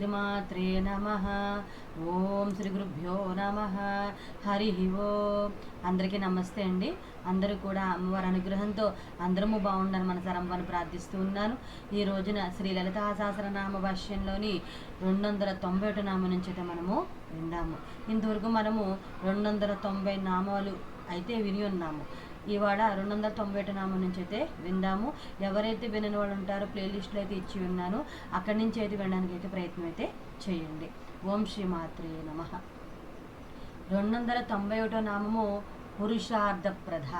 శ్రీమాత్రే నమ. ఓం శ్రీ గురుభ్యో నమ. హరి ఓం. అందరికీ నమస్తే అండి. అందరూ కూడా అమ్మవారి అనుగ్రహంతో అందరము బాగుండాలని మన సరంభాన్ని ప్రార్థిస్తూ ఉన్నాను. ఈ రోజున శ్రీ లలితా సహస్రనామ భాష్యంలోని రెండు వందల తొంభై ఒకటి నామ నుంచి అయితే మనము విన్నాము ఇంతవరకు మనము రెండు వందల తొంభై నామాలు అయితే విని ఉన్నాము. ఇవాళ రెండు వందల తొంభై ఒకటి నామం నుంచి అయితే విందాము. ఎవరైతే వినని వాళ్ళు ఉంటారో ప్లేలిస్ట్లో అయితే ఇచ్చి విన్నాను. అక్కడి నుంచి అయితే వినడానికి అయితే ప్రయత్నం అయితే చేయండి. ఓం శ్రీ మాత్రే నమ. రెండు వందల తొంభై ఒకటో నామము పురుషార్థప్రధ.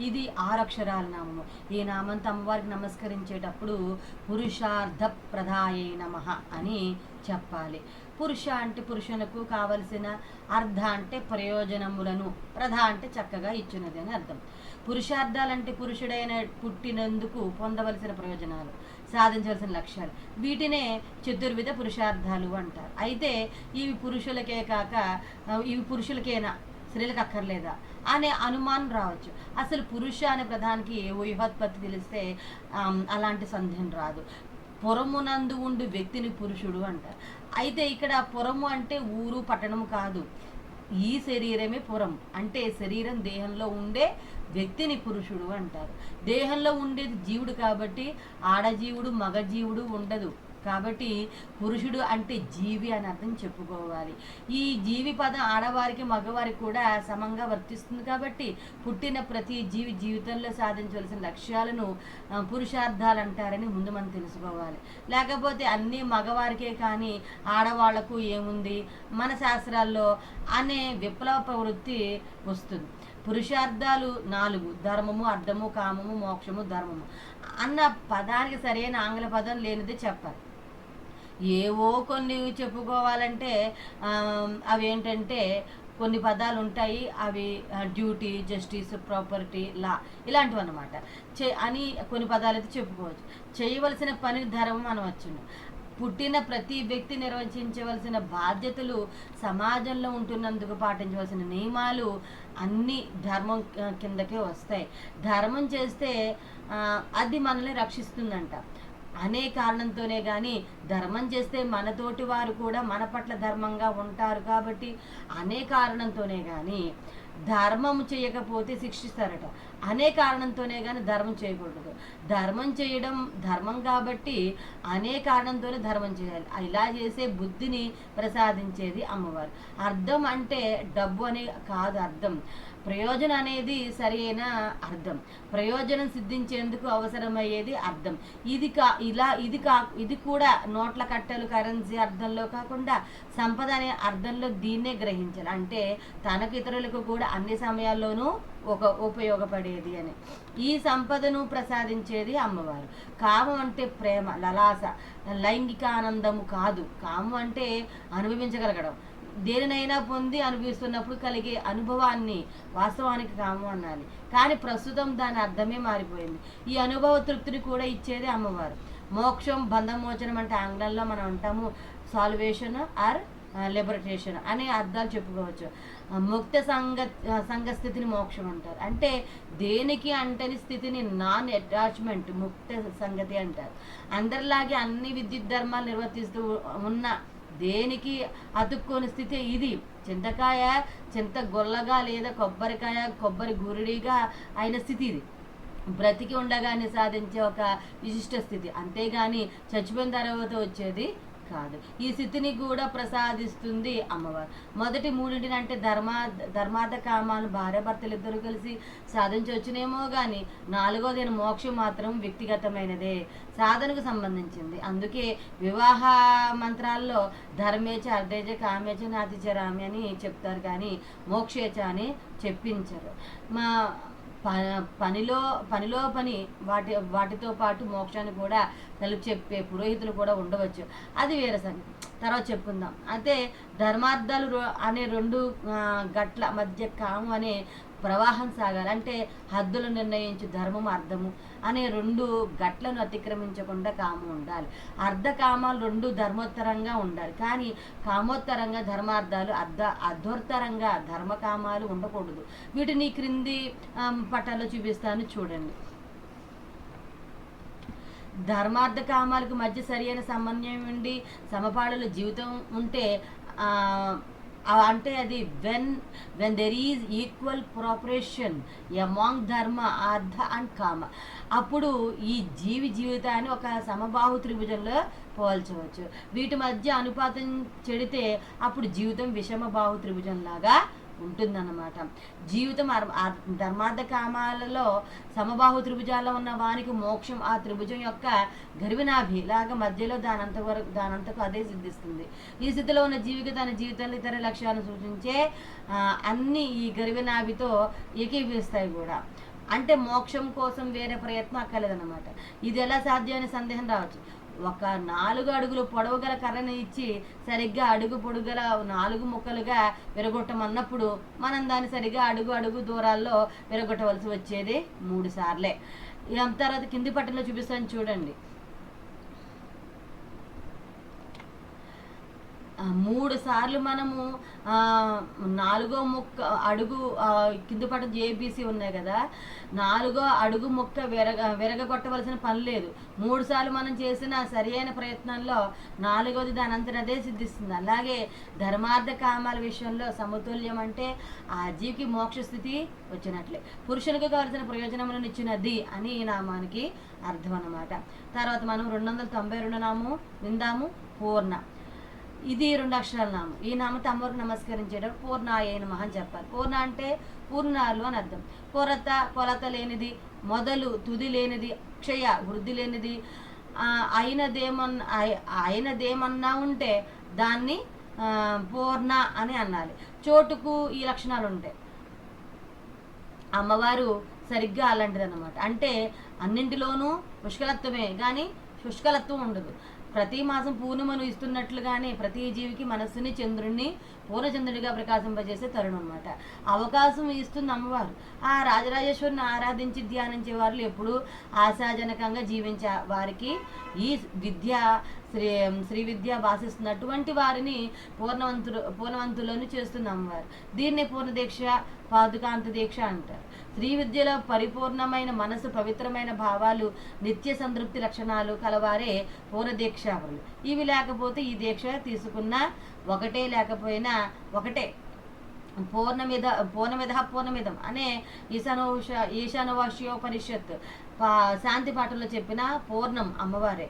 ఇది ఆరక్షరాల నామము. ఈ నామంతో అమ్మవారికి నమస్కరించేటప్పుడు పురుషార్థ ప్రధాయే నమ అని చెప్పాలి. పురుష అంటే పురుషులకు కావలసిన అర్ధ అంటే ప్రయోజనములను ప్రధ అంటే చక్కగా ఇచ్చినది అని అర్థం. పురుషార్థాలంటే పురుషుడైన పుట్టినందుకు పొందవలసిన ప్రయోజనాలు సాధించవలసిన లక్ష్యాలు. వీటినే చతుర్విధ పురుషార్థాలు అంటారు. అయితే ఇవి పురుషులకే కాక ఇవి పురుషులకేనా? స్త్రీలకు అక్కర్లేదా? అనే అనుమానం రావచ్చు. అసలు పురుష అనే ప్రధానికి ఊహోత్పత్తి తెలిస్తే అలాంటి సందేహం రాదు. పురమునందు ఉండు వ్యక్తిని పురుషుడు అంటారు. అయితే ఇక్కడ పురము అంటే ఊరు పట్టణము కాదు. ఈ శరీరమే పురం. అంటే శరీరం దేహంలో ఉండే వ్యక్తిని పురుషుడు అంటారు. దేహంలో ఉండేది జీవుడు కాబట్టి ఆడజీవుడు మగజీవుడు ఉండదు. కాబట్టి పురుషుడు అంటే జీవి అని అర్థం చెప్పుకోవాలి. ఈ జీవి పదం ఆడవారికి మగవారికి కూడా సమంగా వర్తిస్తుంది కాబట్టి పుట్టిన ప్రతి జీవి జీవితంలో సాధించవలసిన లక్ష్యాలను పురుషార్థాలు అంటారని ముందు మనం తెలుసుకోవాలి. లేకపోతే అన్నీ మగవారికే కానీ ఆడవాళ్ళకు ఏముంది? మన శాస్త్రాల్లో అనే విప్లవ ప్రవృత్తి వస్తుంది. పురుషార్థాలు నాలుగు ధర్మము అర్థము కామము మోక్షము ధర్మము. అన్న పదానికి సరైన ఆంగ్ల పదం లేనిదే చెప్పాలి. ఏవో కొన్ని చెప్పుకోవాలంటే అవి ఏంటంటే కొన్ని పదాలు ఉంటాయి అవి డ్యూటీ జస్టిస్ ప్రాపర్టీ లా ఇలాంటివి అనమాట చే అని కొన్ని పదాలు అయితే చెప్పుకోవచ్చు. చేయవలసిన పని ధర్మం అనవచ్చును. పుట్టిన ప్రతి వ్యక్తి నిర్వచించవలసిన బాధ్యతలు సమాజంలో ఉంటున్నందుకు పాటించవలసిన నియమాలు అన్ని ధర్మం కిందకే వస్తాయి. ధర్మం చేస్తే అది మనల్ని రక్షిస్తుందంట. అనే కారణంతోనే కానీ ధర్మం చేస్తే మనతోటి వారు కూడా మన పట్ల ధర్మంగా ఉంటారు కాబట్టి అనే కారణంతోనే కానీ ధర్మం చేయకపోతే శిక్షిస్తారట. అనే కారణంతోనే కానీ ధర్మం చేయకూడదు. ధర్మం చేయడం ధర్మం కాబట్టి అనే కారణంతోనే ధర్మం చేయాలి. ఇలా చేసే బుద్ధిని ప్రసాదించేది అమ్మవారు. అర్థం అంటే డబ్బు అనే కాదు అర్థం. ప్రయోజనం అనేది సరైన అర్థం. ప్రయోజనం సిద్ధించేందుకు అవసరమయ్యేది అర్థం. ఇది కా ఇలా ఇది కా ఇది కూడా నోట్ల కట్టలు కరెన్సీ అర్థంలో కాకుండా సంపద అనే అర్థంలో దీన్నే గ్రహించాలి. అంటే తనకు ఇతరులకు కూడా అన్ని సమయాల్లోనూ ఒక ఉపయోగపడేది అని. ఈ సంపదను ప్రసాదించేది అమ్మవారు. కామం అంటే ప్రేమ లలాస లైంగిక ఆనందము కాదు. కామం అంటే అనుభవించగలగడం. దేనినైనా పొంది అనుభవిస్తున్నప్పుడు కలిగే అనుభవాన్ని వాస్తవానికి కాము అనాలి. కానీ ప్రస్తుతం దాని అర్థమే మారిపోయింది. ఈ అనుభవ తృప్తిని కూడా ఇచ్చేది అమ్మవారు. మోక్షం బంధమోచనం అంటే ఆంగ్లంలో మనం అంటాము సాల్వేషన్ ఆర్ లిబరటేషన్ అనే అర్థాలు చెప్పుకోవచ్చు. ముక్త సంగ సంఘస్థితిని మోక్షం అంటారు. అంటే దేనికి అంటని స్థితిని నాన్ అటాచ్మెంట్ ముక్త సంగతి అంటారు. అందరిలాగే అన్ని విద్యుత్ ధర్మాలు నిర్వర్తిస్తూ ఉన్న దేనికి అతుక్కోని స్థితి ఇది? చింతకాయ చింత గొల్లగా లేదా కొబ్బరికాయ కొబ్బరి గురుడిగా అయిన స్థితి ఇది. బ్రతికి ఉండగానే సాధించే ఒక విశిష్ట స్థితి. అంతేగాని చచ్చిపోయిన తర్వాత వచ్చేది కాదు. ఈ స్థితిని కూడా ప్రసాదిస్తుంది అమ్మవారు. మొదటి మూడింటిని అంటే ధర్మ ధర్మార్థ కామాలు భార్యాభర్తలు ఇద్దరు కలిసి సాధించవచ్చునేమో కానీ నాలుగోది మోక్షం మాత్రం వ్యక్తిగతమైనదే. సాధనకు సంబంధించింది. అందుకే వివాహ మంత్రాల్లో ధర్మేచ అర్ధేచ కామేచ నాతిచ రామి అని చెప్తారు కానీ మోక్షేచ అని చెప్పించరు. మా పనిలో పనిలో పని వాటి వాటితో పాటు మోక్షాన్ని కూడా కలిపి చెప్పే పురోహితులు కూడా ఉండవచ్చు. అది వేరే సంగతి. తర్వాత చెప్పుకుందాం. అయితే ధర్మార్థాలు రో- అనే రెండు గట్ల మధ్య కాము అనే ప్రవాహం సాగాలి. అంటే హద్దులు నిర్ణయించు ధర్మం అర్థము అనే రెండు గట్లను అతిక్రమించకుండా కాము ఉండాలి. అర్ధ కామాలు రెండు ధర్మోత్తరంగా ఉండాలి. కానీ కామోత్తరంగా ధర్మార్థాలు అర్ధ అధోత్తరంగా ధర్మకామాలు ఉండకూడదు. వీటిని క్రింది ఆమ్, పటాల్లో చూపిస్తాను చూడండి. ధర్మార్థ కామాలకు మధ్య సరియైన సమన్వయం ఉండి సమపాడుల జీవితం ఉంటే అంటే అది when when there is equal proportion among dharma artha and కామ అప్పుడు ఈ జీవి జీవితాన్ని ఒక సమబాహు త్రిభుజంలో పోల్చవచ్చు. వీటి మధ్య అనుపాతం చెడితే అప్పుడు జీవితం విషమ బాహు త్రిభుజంలాగా ఉంటుందన్నమాట. జీవితం అర్- ధర్మార్థ కామాలలో సమబాహు త్రిభుజాల్లో ఉన్న వానికి మోక్షం ఆ త్రిభుజం యొక్క గర్వినాభి. లాగా మధ్యలో దానంత వరకు దానంతకు అదే సిద్ధిస్తుంది. ఈ స్థితిలో ఉన్న జీవికి తన జీవితంలో ఇతర లక్ష్యాలను సూచించే అన్ని ఈ గర్వినాభితో ఏకీభవిస్తాయి కూడా. అంటే మోక్షం కోసం వేరే ప్రయత్నం అక్కర్లేదన్నమాట. ఇది ఎలా సాధ్యం అనే సందేహం రావచ్చు. ఒక నాలుగు అడుగులు పొడవు గల కర్రను ఇచ్చి సరిగ్గా అడుగు పొడుగల నాలుగు ముక్కలుగా విరగొట్టమన్నప్పుడు మనం దాన్ని సరిగ్గా అడుగు అడుగు దూరాల్లో విరగొట్టవలసి వచ్చేది మూడు సార్లే. ఇక తర్వాత కింది పట్టణంలో చూపిస్తాను చూడండి ఆ, మూడు సార్లు మనము నాలుగో ముక్క అడుగు కింద పట్టు జేబీసీ ఉన్నాయి కదా నాలుగో అడుగు ముక్క విరగ విరగొట్టవలసిన పని లేదు. మూడు సార్లు మనం చేసిన సరి అయిన ప్రయత్నంలో నాలుగోది దాని అంతట అదే సిద్ధిస్తుంది. అలాగే ధర్మార్థ కామాల విషయంలో సమతుల్యం అంటే ఆ జీవికి మోక్ష స్థితి వచ్చినట్లే. పురుషునికి కావలసిన ప్రయోజనములను ఇచ్చినది అని ఈ నామానికి అర్థం అన్నమాట. తర్వాత మనం రెండు వందల తొంభై రెండు నాము విందాము. పూర్ణ. ఇది రెండు అక్షరాల నామం. ఈ నామతో అమ్మవారికి నమస్కరించేటప్పుడు పూర్ణాయ అయిన అని చెప్పాలి. పూర్ణ అంటే పూర్ణాలు అని అర్థం. కొరత కొలత లేనిది మొదలు తుది లేనిది క్షయ వృద్ధి లేనిది అయినదేమన్నా అయినదేమన్నా ఉంటే దాన్ని పూర్ణ అని అనాలి. చోటుకు ఈ లక్షణాలు ఉంటాయి. అమ్మవారు సరిగ్గా అలాంటిది అనమాట అంటే అన్నింటిలోనూ పుష్కలత్వమే కానీ శుష్కలత్వం ఉండదు. ప్రతి మాసం పూర్ణిమను ఇస్తున్నట్లుగానే ప్రతి జీవికి మనస్సుని చంద్రుణ్ణి పూర్ణచంద్రుడిగా ప్రకాశింపజేసే తరుణం అనమాట అవకాశం ఇస్తుంది అమ్మవారు. ఆ రాజరాజేశ్వరిని ఆరాధించి ధ్యానించే వాళ్ళు ఎప్పుడూ ఆశాజనకంగా జీవించే వారికి ఈ విద్య శ్రీ శ్రీ విద్య భాషిస్తున్నటువంటి వారిని పూర్ణవంతులు పూర్ణవంతులను చేస్తుంది అమ్మవారు. దీన్నే పూర్ణదీక్ష పాదుకాంత దీక్ష అంటారు. స్త్రీ విద్యలో పరిపూర్ణమైన మనసు పవిత్రమైన భావాలు నిత్య సంతృప్తి లక్షణాలు కలవారే పూర్వదీక్షావరులు ఇవి లేకపోతే ఈ దీక్ష తీసుకున్న ఒకటే లేకపోయినా ఒకటే. పూర్ణమిద పూర్ణమిద పూర్ణమిదం అనే ఈశానోష ఈశానవాష్యోపనిషత్ పా శాంతి పాటల్లో చెప్పిన పూర్ణం అమ్మవారే.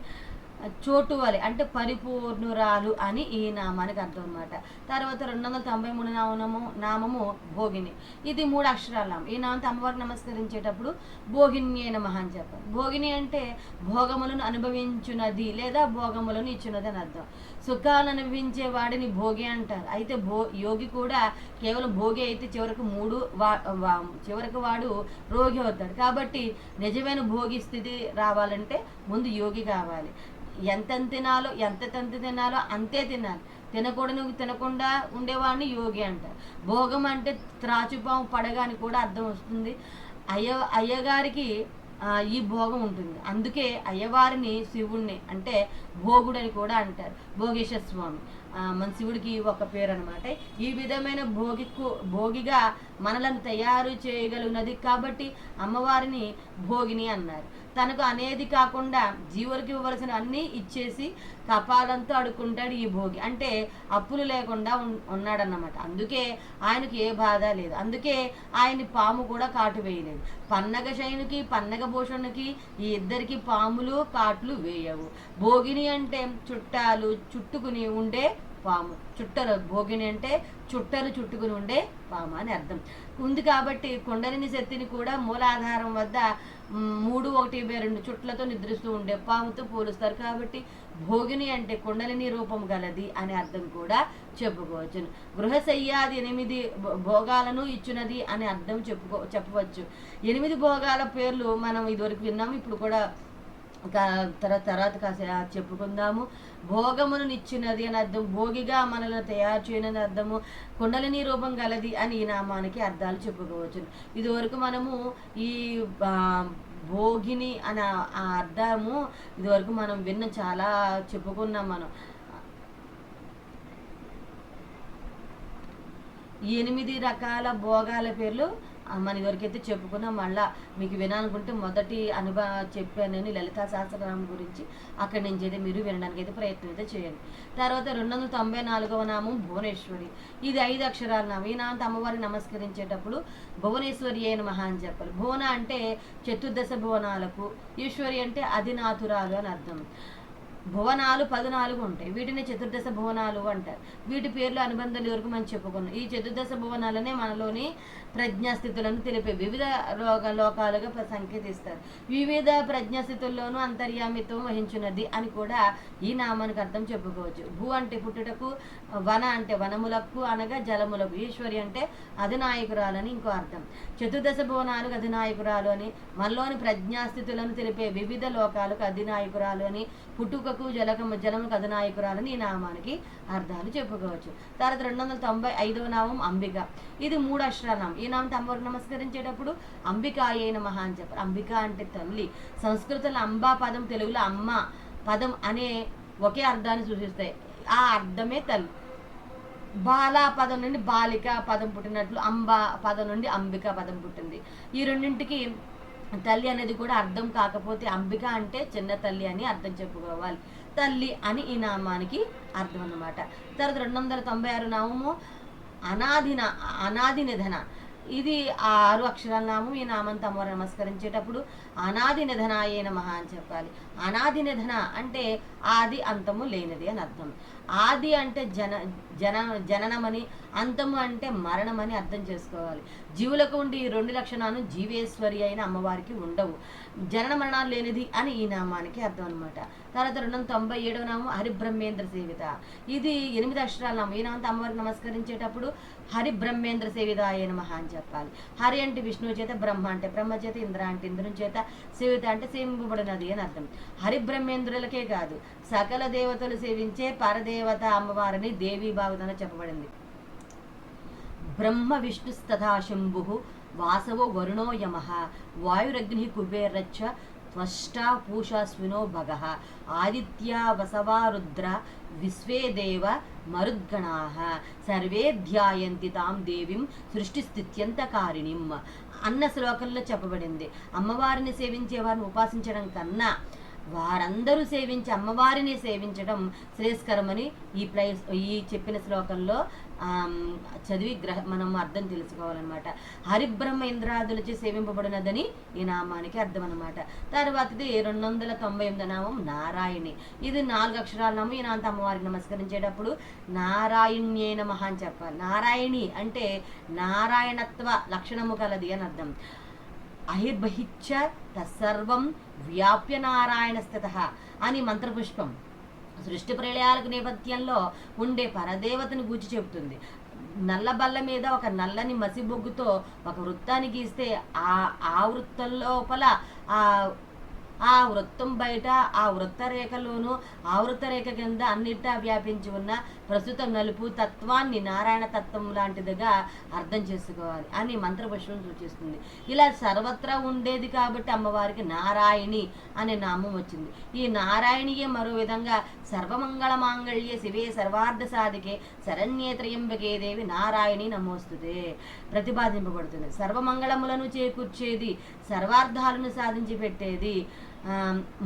చోటు వలె అంటే పరిపూర్ణురాలు అని ఈ నామానికి అర్థం అనమాట తర్వాత రెండు వందల తొంభై మూడు నామము నామము భోగిని. ఇది మూడు అక్షరాల నామం. ఈ నామంతో అమ్మవారికి నమస్కరించేటప్పుడు భోగిని నమః అని చెప్పాలి. భోగిని అంటే భోగములను అనుభవించున్నది లేదా భోగములను ఇచ్చున్నది అని అర్థం. సుఖాన్ని అనుభవించే వాడిని భోగి అంటారు. అయితే భో యోగి కూడా కేవలం భోగి అయితే చివరకు మూడు వా వా- చివరకు వాడు రోగి అవుతాడు. కాబట్టి నిజమైన భోగి స్థితి రావాలంటే ముందు యోగి కావాలి. ఎంతెంత తినాలో ఎంత తినాలో అంతే తినాలి. తినకూడని తినకుండా ఉండేవాడిని యోగి అంటారు భోగం అంటే త్రాచుపాము పడగాని కూడా అర్థం వస్తుంది. అయ్య అయ్యగారికి ఈ భోగం ఉంటుంది. అందుకే అయ్యవారిని శివుణ్ణి అంటే భోగుడని కూడా అంటారు. భోగేశ్వర స్వామి. మన శివుడికి ఒక పేరు అనమాట ఈ విధమైన భోగికు భోగిగా మనలను తయారు చేయగలిగినది కాబట్టి అమ్మవారిని భోగిని అన్నారు. తనకు అనేది కాకుండా జీవులకు ఇవ్వవలసిన అన్నీ ఇచ్చేసి కపాలంతో అడుక్కుంటాడు ఈ భోగి. అంటే అప్పులు లేకుండా ఉన్నాడన్నమాట. అందుకే ఆయనకి ఏ బాధ లేదు. అందుకే ఆయన పాము కూడా కాటు వేయలేదు. పన్నగ శైనుకి పన్నగ భూషణుకి ఈ ఇద్దరికి పాములు కాట్లు వేయవు. భోగిని అంటే చుట్టాలు చుట్టుకుని ఉండే పాము. చుట్టలు భోగిని అంటే చుట్టలు చుట్టుకుని ఉండే పాము అని అర్థం. ఉంది కాబట్టి కుండలిని శక్తిని కూడా మూలాధారం వద్ద మూడు ఒకటి రెండు చుట్లతో నిద్రిస్తూ ఉండే పాముతో పోలుస్తారు. కాబట్టి భోగిని అంటే కుండలిని రూపం గలది అనే అర్థం కూడా చెప్పుకోవచ్చు. గృహశయ్యాది ఎనిమిది భో- భోగాలను ఇచ్చినది అనే అర్థం చెప్పుకో చెప్పవచ్చు. ఎనిమిది భోగాల పేర్లు మనం ఇదివరకు విన్నాం ఇప్పుడు కూడా తర్వాత తర్వాత కాసే చెప్పుకుందాము. భోగమును నిచ్చినది అని అర్థం భోగిగా మనల్ని తయారు చేయనని అర్థము కుండలిని రూపం గలది అని ఈ నామానికి అర్థాలు చెప్పుకోవచ్చు. ఇదివరకు మనము ఈ భోగిని అనే ఆ అర్థము ఇదివరకు మనం విన్న చాలా చెప్పుకున్నాం మనం. ఎనిమిది రకాల భోగాల పేర్లు మన ఎవరికైతే చెప్పుకున్నా మళ్ళా మీకు వినాలనుకుంటే మొదటి అనుభవ చెప్పాను నేను లలితా సహస్రనామం గురించి. అక్కడి నుంచి అయితే మీరు వినడానికి అయితే ప్రయత్నం అయితే చేయండి. తర్వాత రెండు వందల తొంభై నాలుగవ నామం భువనేశ్వరి. ఇది ఐదు అక్షరాల నామం. ఈ నామంతో అమ్మవారిని నమస్కరించేటప్పుడు భువనేశ్వరి అయిన మహా అని చెప్పాలి. భువన అంటే చతుర్దశ భువనాలకు ఈశ్వరి అంటే అధినాథురాలు అని అర్థం. భువనాలు పద్నాలుగు ఉంటాయి. వీటిని చతుర్దశ భువనాలు అంటారు. వీటి పేర్లు అనుబంధాలు వరకు మనం చెప్పుకున్నాం? ఈ చతుర్దశ భువనాలనే మనలోని ప్రజ్ఞాస్థితులను తెలిపే వివిధ లోక లోకాలుగా సంకేతిస్తారు. వివిధ ప్రజ్ఞాస్థితుల్లోనూ అంతర్యామిత్వం వహించున్నది అని కూడా ఈ నామానికి అర్థం చెప్పుకోవచ్చు. భూ అంటే పుట్టుటకు వన అంటే వనములకు అనగా జలములకు. ఈశ్వరి అంటే అధినాయకురాలని ఇంకో అర్థం. చతుర్దశ భువనాలకు అధినాయకురాలు అని మనలోని ప్రజ్ఞాస్థితులను తెలిపే వివిధ లోకాలకు అధినాయకురాలు అని పుట్టుకకు జలకము జలములకు అధినాయకురాలని ఈ నామానికి అర్థాలు చెప్పుకోవచ్చు. తర్వాత రెండు వందల తొంభై ఐదవ నామం అంబిక. ఇది మూడు అక్షరాల ఈ నామం నమస్కరించేటప్పుడు అంబిక అయిన నమ అని చెప్పారు. అంబిక అంటే తల్లి. సంస్కృతంలో అంబా పదం తెలుగులో అమ్మ పదం అనే ఒకే అర్థాన్ని సూచిస్తాయి. ఆ అర్థమే తల్లి. బాల పదం నుండి బాలిక పదం పుట్టినట్లు అంబా పదం నుండి అంబిక పదం పుట్టింది. ఈ రెండింటికి తల్లి అనేది కూడా అర్థం కాకపోతే అంబిక అంటే చిన్న తల్లి అని అర్థం చెప్పుకోవాలి. తల్లి అని ఈ నామానికి అర్థం అన్నమాట. తర్వాత రెండు వందల తొంభై ఆరు నామము అనాదిన అనాది నిధన ఇది ఆ ఆరు అక్షరాల నామం ఈ నామం అమ్మవారు నమస్కరించేటప్పుడు అనాది నిధనాయే మహా అని చెప్పాలి. అనాది నిధన అంటే ఆది అంతము లేనిది అని అర్థం. ఆది అంటే జన జన జననమని అంతము అంటే మరణమని అర్థం చేసుకోవాలి. జీవులకు ఉండి ఈ రెండు లక్షణాలు జీవేశ్వరి అయిన అమ్మవారికి ఉండవు. జనన మరణాలు లేనిది అని ఈ నామానికి అర్థం అనమాట తర్వాత రెండు వందల తొంభై ఏడవ నామం హరిబ్రహ్మేంద్ర సేవిత. ఇది ఎనిమిది అక్షరాల నామం. ఈ నామంతో అమ్మవారికి నమస్కరించేటప్పుడు హరిబ్రహ్మేంద్ర సేవితాయ మహా అని చెప్పాలి. హరి అంటే విష్ణువు చేత బ్రహ్మ అంటే బ్రహ్మ చేత ఇంద్ర అంటే ఇంద్రుని చేత సేవిత అంటే సేవింపబడినది అని అర్థం. హరిబ్రహ్మేంద్రులకే కాదు సకల దేవతలు సేవించే పరదేవత అమ్మవారిని దేవీ భాగవతంలో చెప్పబడింది. బ్రహ్మ విష్ణుస్తథా శంభు వాసవో వరుణో యమ వాయురగ్ని కుబేరచ్చ త్వష్టా పూషాస్వినో భగ ఆదిత్య వసవా రుద్ర విశ్వే దేవ మరుద్గణా సర్వే ధ్యాయంతి తాం దేవిం సృష్టిస్థిత్యంతకారిణిం అన్న శ్లోకంలో చెప్పబడింది. అమ్మవారిని సేవించే వారిని ఉపాసించడం కన్నా వారందరూ సేవించి అమ్మవారిని సేవించడం శ్రేయస్కరమని ఈ ప్లేస్ ఈ చెప్పిన శ్లోకంలో చదివి గ్రహ మనం అర్థం తెలుసుకోవాలన్నమాట. హరిబ్రహ్మ ఇంద్రాదులచే సేవింపబడినదని ఈ నామానికి అర్థం అనమాట తర్వాతది రెండు వందల తొంభై ఎనిమిది నామం నారాయణి. ఇది నాలుగు అక్షరాల నామం. ఈ నాంత అమ్మవారికి నమస్కరించేటప్పుడు నారాయణ్యే నమః అని చెప్పాలి. నారాయణి అంటే నారాయణత్వ లక్షణము కలది అని అర్థం. అహిర్బహిచ్చ తత్సర్వం వ్యాప్య నారాయణ స్థిత అని మంత్రపుష్పం. సృష్టి ప్రళయాలకు నేపథ్యంలో ఉండే పరదేవతను గూర్చి చెబుతుంది. నల్ల బల్ల మీద ఒక నల్లని మసిబొగ్గుతో ఒక వృత్తాన్ని గీస్తే ఆ ఆ వృత్తం లోపల ఆ ఆ వృత్తం బయట ఆ వృత్తరేఖలోను ఆ వృత్తరేఖ కింద అన్నిటా వ్యాపించి ఉన్న ప్రస్తుతం నలుపు తత్వాన్ని నారాయణ తత్వం లాంటిదిగా అర్థం చేసుకోవాలి అని మంత్రపుష్పం సూచిస్తుంది. ఇలా సర్వత్రా ఉండేది కాబట్టి అమ్మవారికి నారాయణి అనే నామం వచ్చింది. ఈ నారాయణియే మరో విధంగా సర్వమంగళ మాంగళ్య శివే సర్వార్థ సాధికే శరణ్యేత్రయంబకే దేవి నారాయణి నమోస్తుతే ప్రతిపాదింపబడుతుంది. సర్వమంగళములను చేకూర్చేది సర్వార్థాలను సాధించి పెట్టేది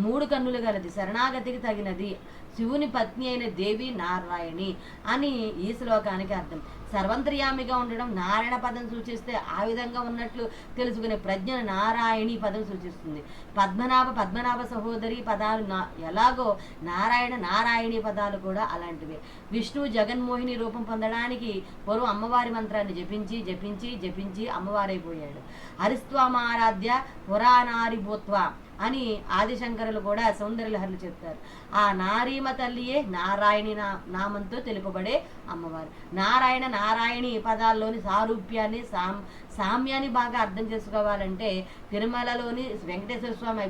మూడు కన్నులు గలది శరణాగతికి తగినది శివుని పత్ని అయిన దేవి నారాయణి అని ఈ శ్లోకానికి అర్థం. సర్వంతర్యామిగా ఉండడం నారాయణ పదం సూచిస్తే ఆ విధంగా ఉన్నట్లు తెలుసుకునే ప్రజ్ఞ నారాయణి పదం సూచిస్తుంది. పద్మనాభ పద్మనాభ సహోదరి పదాలు నా ఎలాగో నారాయణ నారాయణి పదాలు కూడా అలాంటివే. విష్ణువు జగన్మోహిని రూపం పొందడానికి పూర్వం అమ్మవారి మంత్రాన్ని జపించి జపించి జపించి అమ్మవారైపోయాడు. హరిస్వామారాధ్య పురాణారిభూత్వ అని ఆదిశంకరులు కూడా సౌందర్యలహరులు చెప్తారు ఆ నారీమ తల్లియే నారాయణి నా నామంతో తెలుపబడే అమ్మవారు. నారాయణ నారాయణి పదాల్లోని సారూప్యాన్ని సామ్ సామ్యాన్ని బాగా అర్థం చేసుకోవాలంటే తిరుమలలోని వెంకటేశ్వర స్వామి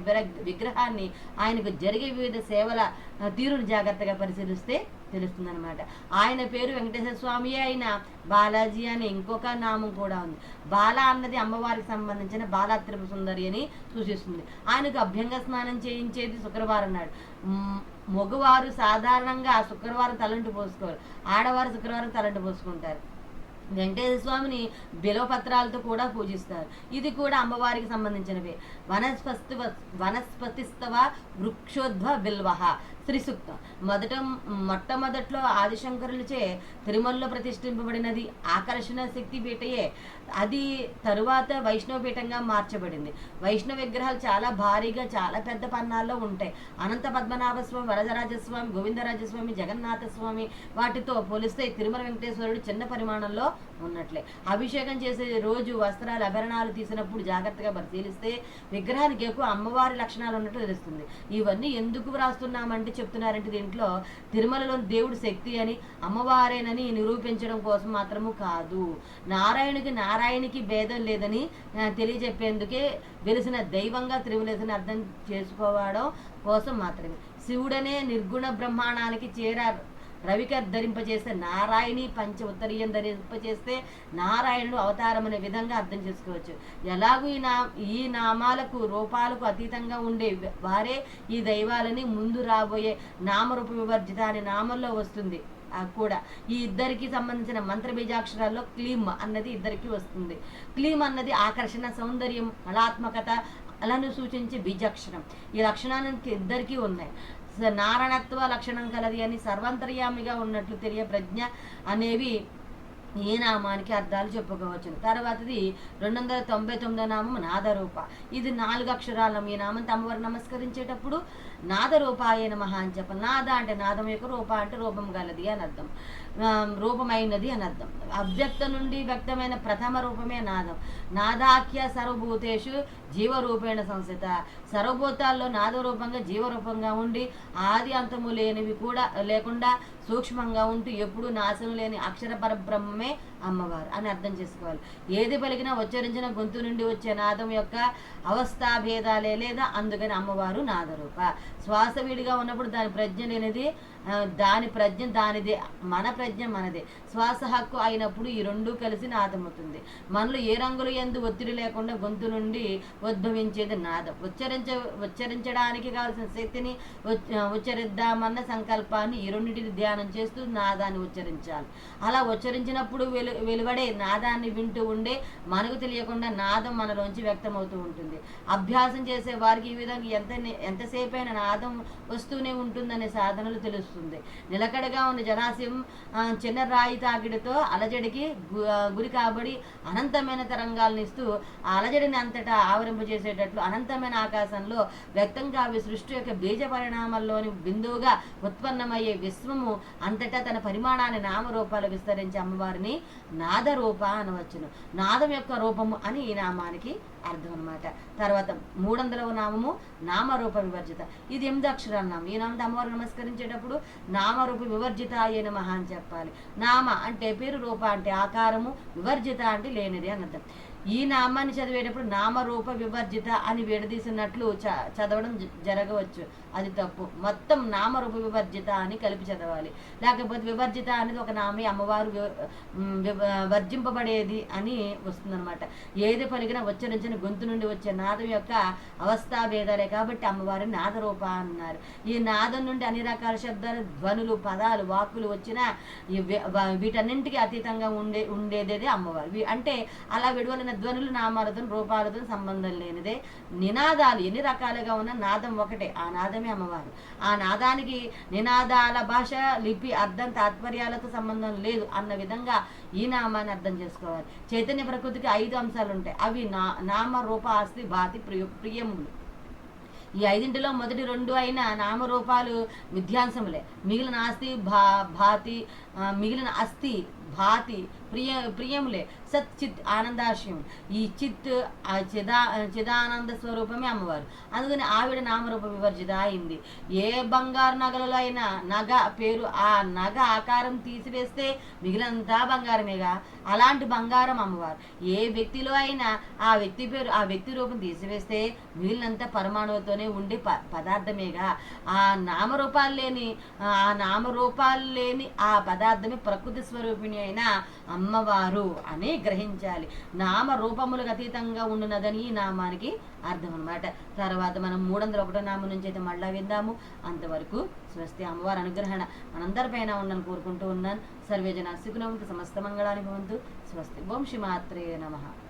విగ్రహాన్ని ఆయనకు జరిగే వివిధ సేవల తీరును జాగ్రత్తగా పరిశీలిస్తే తెలుస్తుందన్నమాట. ఆయన పేరు వెంకటేశ్వర స్వామియే అయిన బాలాజీ అనే ఇంకొక నామం కూడా ఉంది. బాల అన్నది అమ్మవారికి సంబంధించిన బాలా త్రిపుర సుందరి అని సూచిస్తుంది. ఆయనకు అభ్యంగ స్నానం చేయించేది శుక్రవారం నాడు. మగవారు సాధారణంగా శుక్రవారం తలంటు పోసుకోరు. ఆడవారు శుక్రవారం తలంటు పోసుకుంటారు. వెంకటేశ్వర స్వామిని బిలవపత్రాలతో కూడా పూజిస్తారు. ఇది కూడా అమ్మవారికి సంబంధించినవే. వనస్పతి వనస్పతిస్తవ వృక్షోద్భ బిల్వహ శ్రీ సూక్తం మొదట మొట్టమొదట్లో ఆదిశంకరులచే తిరుమలలో ప్రతిష్ఠింపబడినది ఆకర్షణ శక్తి పీఠయే. అది తరువాత వైష్ణవ పీఠంగా మార్చబడింది. వైష్ణవ విగ్రహాలు చాలా భారీగా చాలా పెద్ద పన్నాల్లో ఉంటాయి. అనంత పద్మనాభ స్వామి వరదరాజస్వామి గోవిందరాజస్వామి జగన్నాథ స్వామి వాటితో పోలిస్తే తిరుమల వెంకటేశ్వరుడు చిన్న పరిమాణంలో ఉన్నట్లే. అభిషేకం చేసే రోజు వస్త్రాలు అభరణాలు తీసినప్పుడు జాగ్రత్తగా పరిశీలిస్తే విగ్రహానికి ఎక్కువ అమ్మవారి లక్షణాలు ఉన్నట్టు తెలుస్తుంది. ఇవన్నీ ఎందుకు వ్రాస్తున్నామంటే చెప్తున్నారంటే దీంట్లో తిరుమలలో దేవుడు శక్తి అని అమ్మవారేనని నిరూపించడం కోసం మాత్రము కాదు. నారాయణుకి నారాయణకి భేదం లేదని తెలియజెప్పేందుకే వెలిసిన దైవంగా తిరుమలేసని అర్థం చేసుకోవడం కోసం మాత్రమే. శివుడనే నిర్గుణ బ్రహ్మాండానికి చేరారు. రవికర్ ధరింపజేస్తే నారాయణి పంచ ఉత్తరీయం ధరింపజేస్తే నారాయణుడు అవతారం అనే విధంగా అర్థం చేసుకోవచ్చు. ఎలాగూ ఈ నా ఈ నామాలకు రూపాలకు అతీతంగా ఉండే వారే ఈ దైవాలని ముందు రాబోయే నామరూప వివర్జిత అనే నామంలో వస్తుంది. కూడా. ఈ ఇద్దరికి సంబంధించిన మంత్ర బీజాక్షరాల్లో క్లీమ్ అన్నది ఇద్దరికి వస్తుంది. క్లీమ్ అన్నది ఆకర్షణ సౌందర్యం కళాత్మకత అలను సూచించే బీజాక్షరం. ఈ లక్షణానికి ఇద్దరికీ ఉన్నాయి. నారణత్వ లక్షణం కలది అని సర్వంతర్యామిగా ఉన్నట్లు తెలియ ప్రజ్ఞ అనేవి ఈ నామానికి అర్థాలు చెప్పుకోవచ్చును. తర్వాతది రెండు వందల తొంభై తొమ్మిదో నామం నాదరూప. ఇది నాలుగు అక్షరాలం ఈ నామం తమవారు నమస్కరించేటప్పుడు నాదరూపాయ నమః అని చెప్పాలి నాద అంటే నాదం యొక్క రూప అంటే రూపం గలది అని అర్థం. రూపమైనది అని అర్థం. అవ్యక్త నుండి వ్యక్తమైన ప్రథమ రూపమే నాదం. నాదాఖ్య సర్వభూతేషు జీవరూపేణ సంస్థిత. సర్వభూతాల్లో నాదరూపంగా జీవరూపంగా ఉండి ఆది అంతము లేనివి కూడా లేకుండా సూక్ష్మంగా ఉంటూ ఎప్పుడూ నాశనం లేని అక్షర పరబ్రహ్మమే అమ్మవారు అని అర్థం చేసుకోవాలి. ఏది పలికినా ఉచ్చరించిన గొంతు నుండి వచ్చే నాదం యొక్క అవస్థాభేదాలే లేదా అందుకని అమ్మవారు నాదరూప. శ్వాస విడిగా ఉన్నప్పుడు దాని ప్రజ్ఞ లేనిది దాని ప్రజ్ఞ దానిదే మన ప్రజ్ఞ మనదే. శ్వాస హక్కు అయినప్పుడు ఈ రెండు కలిసి నాదమవుతుంది. మనలో ఏ రంగులు ఎందు ఒత్తిడి లేకుండా గొంతు నుండి ఉద్భవించేది నాదం. ఉచ్చరించ ఉచ్చరించడానికి కావాల్సిన శక్తిని ఉచ్- ఉచ్చరిద్దామన్న సంకల్పాన్ని ఈ రెండింటిని ధ్యానం చేస్తూ నాదాన్ని ఉచ్చరించాలి. అలా ఉచ్చరించినప్పుడు వెలు వెలువడే నాదాన్ని వింటూ ఉండే మనకు తెలియకుండా నాదం మనలోంచి వ్యక్తమవుతూ ఉంటుంది. అభ్యాసం చేసే వారికి ఈ విధంగా ఎంత ఎంతసేపైనా నాదం వస్తూనే ఉంటుందనే సాధనలు తెలుస్తుంది నిలకడగా ఉన్న జలాశయం చిన్న రాయి తాకిడితో అలజడికి గు- గురి కాబడి అనంతమైన తరంగాలను ఇస్తూ ఆ అలజడిని అంతటా ఆవరింపజేసేటట్లు అనంతమైన ఆకాశంలో వ్యక్తం కావే సృష్టి యొక్క బీజ పరిణామాల్లోని బిందువుగా ఉత్పన్నమయ్యే విశ్వము అంతటా తన పరిమాణాన్ని నామరూపాలు విస్తరించి అమ్మవారిని నాదరూప అనవచ్చును. నాదం యొక్క రూపము అని ఈ నామానికి అర్థం అన్నమాట తర్వాత మూడు వందలవ నామము నామరూప వివర్జిత. ఇది ఎనిమిది అక్షరాల నామం. ఈ నామంతో అమ్మవారు నమస్కరించేటప్పుడు నామరూప వివర్జిత అయిన మహా అని చెప్పాలి. నామ అంటే పేరు రూప అంటే ఆకారము వివర్జిత అంటే లేనిది అని అర్థం ఈ నామాన్ని చదివేటప్పుడు నామరూప వివర్జిత అని విడదీసినట్లు చ చదవడం జ- జరగవచ్చు. అది తప్పు. మొత్తం నామరూప వివర్జిత అని కలిపి చదవాలి. లేకపోతే వివర్జిత అనేది ఒక నామే అమ్మవారు వర్జింపబడేది అని వస్తుందన్నమాట. ఏది పలికినా ఉచ్చరించిన గొంతు నుండి వచ్చే నాదం యొక్క అవస్థాభేదాలే కాబట్టి అమ్మవారి నాదరూప అన్నారు. ఈ నాదం నుండి అన్ని రకాల శబ్దాలు ధ్వనులు పదాలు వాక్కులు వచ్చిన వీటన్నింటికి అతీతంగా ఉండే ఉండేదేదే అమ్మవారు. అంటే అలా విడువలైన ధ్వనులు నామాలతో రూపాలతో సంబంధం లేనిదే నినాదాలు ఎన్ని రకాలుగా ఉన్న నాదం ఒకటే. ఆ నాదమే అమ్మవారు. ఆ నాదానికి నినాదాల భాష లిపి అర్థం తాత్పర్యాలతో సంబంధం లేదు అన్న విధంగా ఈ నామాన్ని అర్థం చేసుకోవాలి. చైతన్య ప్రకృతికి ఐదు అంశాలు ఉంటాయి. అవి నా నామ రూప ఆస్తి భాతి ప్రియ ప్రియములు. ఈ ఐదింటిలో మొదటి రెండు అయిన నామరూపాలు మిథ్యాంశములే మిగిలిన ఆస్తి భా భాతి మిగిలిన అస్థి భాతి ప్రియ ప్రియములే. సత్ చిత్ ఆనందాశయం. ఈ చిత్ ఆ చిదా చిదానంద స్వరూపమే అమ్మవారు. అందుకని ఆవిడ నామరూప వివర్జిత అయింది. ఏ బంగారు నగలలో అయినా నగ పేరు ఆ నగ ఆకారం తీసివేస్తే మిగిలినంతా బంగారమేగా? అలాంటి బంగారం అమ్మవారు. ఏ వ్యక్తిలో అయినా ఆ వ్యక్తి పేరు ఆ వ్యక్తి రూపం తీసివేస్తే మిగిలినంత పరమాణువుతోనే ఉండే ప పదార్థమేగా? ఆ నామరూపాలు లేని ఆ నామరూపాలు లేని ఆ పదార్థమే ప్రకృతి స్వరూపిణి అయిన అమ్మవారు అని గ్రహించాలి. నామ రూపములకు అతీతంగా ఉండినదని ఈ నామానికి అర్థం అనమాట తర్వాత మనం మూడు వందల ఒకటో నామం నుంచి అయితే మళ్ళా విందాము. అంతవరకు స్వస్తి అమ్మవారి అనుగ్రహణ మనందరిపైన ఉండని కోరుకుంటూ ఉన్నాను. సర్వేజన సుఖనవంతు సమస్త మంగళాన్ని భవంతు స్వస్తి. ఓం శ్రీ మాత్రే నమః.